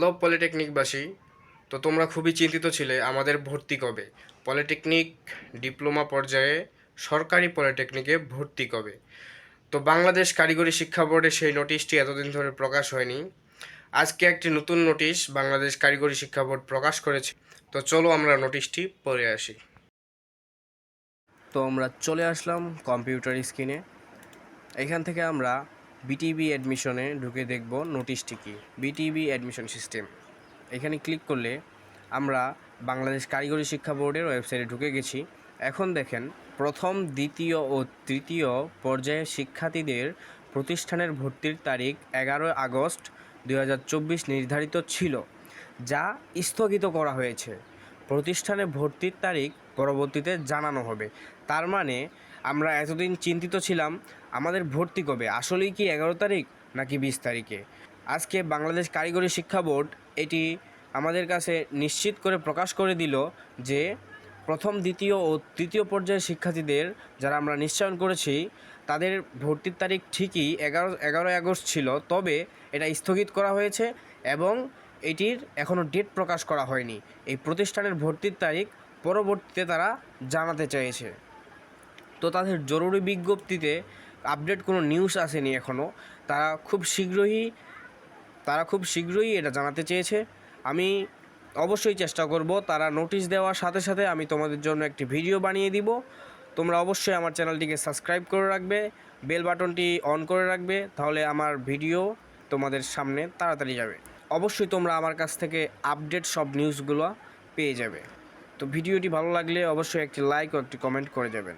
Hello পলিটেকনিকবাসী, তো তোমরা খুবই চিন্তিত ছিলে আমাদের ভর্তি কবে। পলিটেকনিক ডিপ্লোমা পর্যায়ে সরকারি পলিটেকনিকে ভর্তি কবে। তো বাংলাদেশ কারিগরি শিক্ষা বোর্ডে সেই নোটিশটি এতদিন ধরে প্রকাশ হয়নি। আজকে একটি নতুন নোটিশ বাংলাদেশ কারিগরি শিক্ষা বোর্ড প্রকাশ করেছে। তো চলো আমরা নোটিশটি পড়ে আসি। তো আমরা চলে আসলাম কম্পিউটার স্ক্রিনে। এখান থেকে আমরা বিটিবি অ্যাডমিশনে ঢুকে দেখব নোটিশটি কী? বিটিবি অ্যাডমিশন সিস্টেম এখানে ক্লিক করলে আমরা বাংলাদেশ কারিগরি শিক্ষা বোর্ডের ওয়েবসাইটে ঢুকে গেছি। এখন দেখেন, প্রথম, দ্বিতীয় ও তৃতীয় পর্যায়ের শিক্ষার্থীদের প্রতিষ্ঠানের ভর্তির তারিখ এগারো আগস্ট দু হাজার চব্বিশ নির্ধারিত ছিল, যা স্থগিত করা হয়েছে। প্রতিষ্ঠানে ভর্তির তারিখ পরবর্তীতে জানানো হবে। তার মানে আমরা এতদিন চিন্তিত ছিলাম আমাদের ভর্তি কবে? আসলেই কি এগারো তারিখ নাকি বিশ তারিখে? আজকে বাংলাদেশ কারিগরি শিক্ষা বোর্ড এটি আমাদের কাছে নিশ্চিত করে প্রকাশ করে দিল যে প্রথম, দ্বিতীয় ও তৃতীয় পর্যায়ের শিক্ষার্থীদের যারা আমরা নিশ্চয়ন করেছি, তাদের ভর্তির তারিখ ঠিকই এগারো, এগারোই আগস্ট ছিল, তবে এটা স্থগিত করা হয়েছে এবং এটির এখনও ডেট প্রকাশ করা হয়নি। এই প্রতিষ্ঠানের ভর্তির তারিখ পরবর্তীতে তারা জানাতে চেয়েছে। তো তাদের জরুরি বিজ্ঞপ্তিতে আপডেট কোনো নিউজ আসেনি এখনও তারা খুব শীঘ্রই, তারা খুব শীঘ্রই এটা জানাতে চেয়েছে। আমি অবশ্যই চেষ্টা করব তারা নোটিশ দেওয়ার সাথে সাথে আমি তোমাদের জন্য একটি ভিডিও বানিয়ে দিব। তোমরা অবশ্যই আমার চ্যানেলটিকে সাবস্ক্রাইব করে রাখবে বেল বাটনটি অন করে রাখবে, তাহলে আমার ভিডিও তোমাদের সামনে তাড়াতাড়ি যাবে। অবশ্যই তোমরা আমার কাছ থেকে আপডেট সব নিউজগুলো পেয়ে যাবে। তো ভিডিওটি ভালো লাগলে অবশ্যই একটি লাইক ও একটি কমেন্ট করে যাবেন।